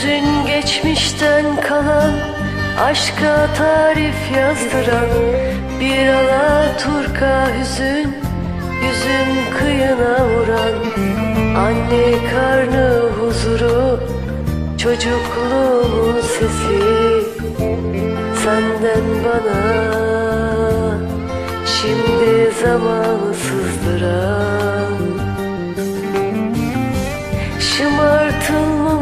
Geçmişten kalan aşka tarif yazdıran Bir alaturka hüzün yüzüm kıyına vuran Anne karnı huzuru çocukluğumun sesi Senden bana. Şimdi zamanı sızdıran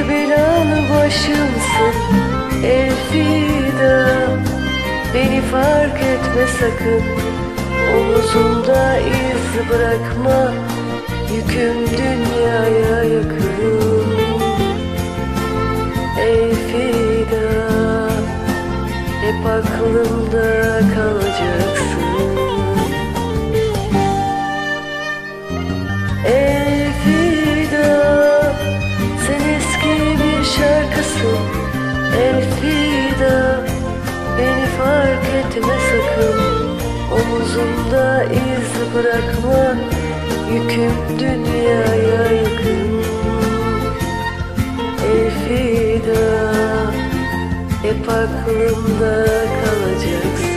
bir belalı başımsın Elfida beni fark etme sakın. Omuzumda iz bırakma. Yüküm dünyaya yakın. Elfida hep aklımda kalacaksın etme sakın Omuzumda iz bırakma Yüküm dünyaya yakın. Elfida Hep aklımda kalacak